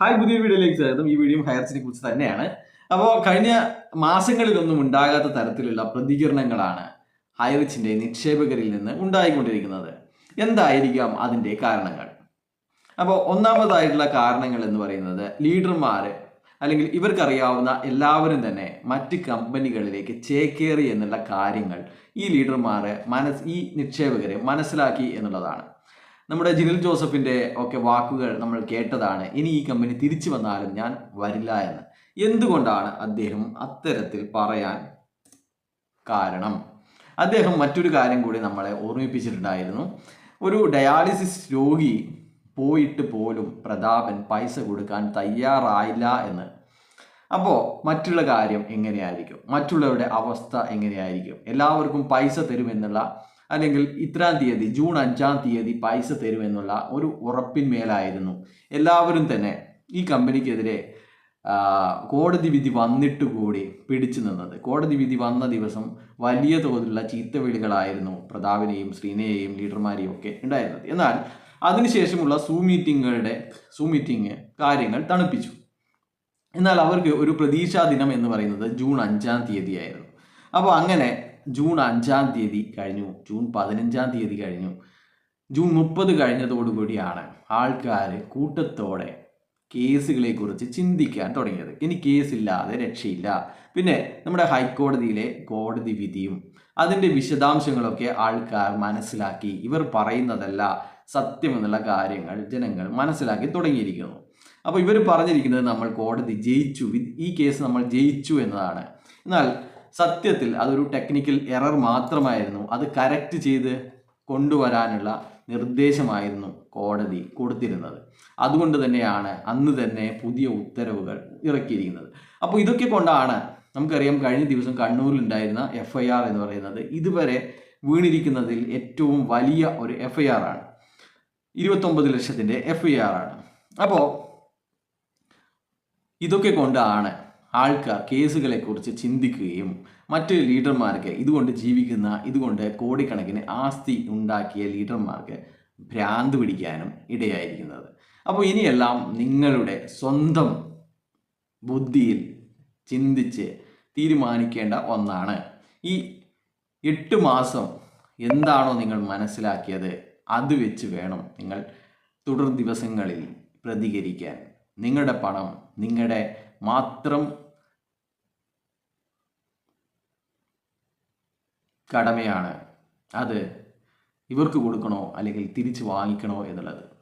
Hi പുതിയ വീഡിയോയിലേക്ക് സ്വാഗതം. ഈ വീഡിയോ ഹയർസിനെ കുറിച്ച് തന്നെയാണ്. അപ്പോൾ കഴിഞ്ഞ മാസങ്ങളിലൊന്നും ഉണ്ടാകാത്ത തരത്തിലുള്ള പ്രതികരണങ്ങളാണ് ഹയറിച്ചിന്റെ നിക്ഷേപകരിൽ നിന്ന് ഉണ്ടായിക്കൊണ്ടിരിക്കുന്നത്. എന്തായിരിക്കാം അതിന്റെ കാരണങ്ങൾ? അപ്പോൾ ഒന്നാമതായിട്ടുള്ള കാരണങ്ങൾ എന്ന് പറയുന്നത് ലീഡർമാർ അല്ലെങ്കിൽ ഇവർക്കറിയാവുന്ന എല്ലാവരും തന്നെ മറ്റ് കമ്പനികളിലേക്ക് ചേക്കേറി എന്നുള്ള കാര്യങ്ങൾ ഈ ലീഡർമാർ മനസ് ഈ നിക്ഷേപകരെ മനസ്സിലാക്കി എന്നുള്ളതാണ്. നമ്മുടെ ജിനിൽ ജോസഫിന്റെ ഒക്കെ വാക്കുകൾ നമ്മൾ കേട്ടതാണ്. ഇനി ഈ കമ്പനി തിരിച്ചു വന്നാലും ഞാൻ വരില്ല എന്ന്. എന്തുകൊണ്ടാണ് അദ്ദേഹം അത്തരത്തിൽ പറയാൻ കാരണം? അദ്ദേഹം മറ്റൊരു കാര്യം കൂടി നമ്മളെ ഓർമ്മിപ്പിച്ചിട്ടുണ്ടായിരുന്നു. ഒരു ഡയാലിസിസ് രോഗി പോയിട്ട് പോലും പ്രതാപൻ പൈസ കൊടുക്കാൻ തയ്യാറായില്ല എന്ന്. അപ്പോൾ മറ്റുള്ള കാര്യം എങ്ങനെയായിരിക്കും? മറ്റുള്ളവരുടെ അവസ്ഥ എങ്ങനെയായിരിക്കും? എല്ലാവർക്കും പൈസ തരുമെന്നുള്ള അല്ലെങ്കിൽ ഇത്രാം തീയതി ജൂൺ അഞ്ചാം തീയതി പൈസ തരുമെന്നുള്ള ഒരു ഉറപ്പിന്മേലായിരുന്നു. എല്ലാവരും തന്നെ ഈ കമ്പനിക്കെതിരെ കോടതി വിധി വന്നിട്ട് കൂടി പിടിച്ചു നിന്നത്. കോടതി വിധി വന്ന ദിവസം വലിയ തോതിലുള്ള ചീത്തവിളികളായിരുന്നു പ്രതാപിനെയും ശ്രീനയെയും ലീഡർമാരെയും ഒക്കെ ഉണ്ടായിരുന്നത്. എന്നാൽ അതിനുശേഷമുള്ള സൂ മീറ്റിങ്ങുകളുടെ സൂ മീറ്റിംഗ് കാര്യങ്ങൾ തണുപ്പിച്ചു. എന്നാൽ അവർക്ക് ഒരു പ്രതീക്ഷാ ദിനം എന്ന് പറയുന്നത് ജൂൺ അഞ്ചാം തീയതിയായിരുന്നു. അപ്പോൾ അങ്ങനെ ജൂൺ അഞ്ചാം തീയതി കഴിഞ്ഞു. ജൂൺ പതിനഞ്ചാം തീയതി കഴിഞ്ഞു. ജൂൺ മുപ്പത് കഴിഞ്ഞതോടുകൂടിയാണ് ആൾക്കാർ കൂട്ടത്തോടെ കേസുകളെ കുറിച്ച് ചിന്തിക്കാൻ തുടങ്ങിയത്. ഇനി കേസില്ലാതെ രക്ഷയില്ല. പിന്നെ നമ്മുടെ ഹൈക്കോടതിയിലെ കോടതി വിധിയും അതിന്റെ വിശദാംശങ്ങളൊക്കെ ആൾക്കാർ മനസ്സിലാക്കി. ഇവർ പറയുന്നതല്ല സത്യമെന്നുള്ള കാര്യങ്ങൾ ജനങ്ങൾ മനസ്സിലാക്കി തുടങ്ങിയിരിക്കുന്നു. അപ്പോൾ ഇവർ പറഞ്ഞിരിക്കുന്നത് നമ്മൾ കോടതി ജയിച്ചു. ഈ കേസ് നമ്മൾ ജയിച്ചു എന്നതാണ്. എന്നാൽ സത്യത്തിൽ അതൊരു ടെക്നിക്കൽ എറർ മാത്രമായിരുന്നു. അത് കറക്റ്റ് ചെയ്ത് കൊണ്ടുവരാനുള്ള നിർദ്ദേശമായിരുന്നു കോടതി കൊടുത്തിരുന്നത്. അതുകൊണ്ട് തന്നെയാണ് അന്ന് തന്നെ പുതിയ ഉത്തരവുകൾ ഇറക്കിയിരിക്കുന്നത്. അപ്പോൾ ഇതൊക്കെ കൊണ്ടാണ് നമുക്കറിയാം കഴിഞ്ഞ ദിവസം കണ്ണൂരിലുണ്ടായിരുന്ന എഫ് ഐ ആർ എന്ന് പറയുന്നത് ഇതുവരെ വീണിരിക്കുന്നതിൽ ഏറ്റവും വലിയ ഒരു എഫ് ഐ ആർ ആണ്. ഇരുപത്തൊമ്പത് ലക്ഷത്തിന്റെ എഫ് ഐ ആർ ആണ്. അപ്പോൾ ഇതൊക്കെ കൊണ്ടാണ് ആൾക്കാർ കേസുകളെ കുറിച്ച് ചിന്തിക്കുകയും മറ്റ് ലീഡർമാർക്ക് ഇതുകൊണ്ട് ജീവിക്കുന്ന ഇതുകൊണ്ട് കോടിക്കണക്കിന് ആസ്തി ഉണ്ടാക്കിയ ലീഡർമാർക്ക് ഭ്രാന്ത് പിടിക്കാനും ഇടയായിരിക്കുന്നത്. അപ്പോൾ ഇനിയെല്ലാം നിങ്ങളുടെ സ്വന്തം ബുദ്ധിയിൽ ചിന്തിച്ച് തീരുമാനിക്കേണ്ട ഒന്നാണ്. ഈ എട്ട് മാസം എന്താണോ നിങ്ങൾ മനസ്സിലാക്കിയത് അത് വെച്ച് വേണം നിങ്ങൾ തുടർ ദിവസങ്ങളിൽ പ്രതികരിക്കാൻ. നിങ്ങളുടെ പണം നിങ്ങളുടെ മാത്രം കടമയാണ്. അത് ഇവർക്ക് കൊടുക്കണോ അല്ലെങ്കിൽ തിരിച്ചു വാങ്ങിക്കണോ എന്നുള്ളത്.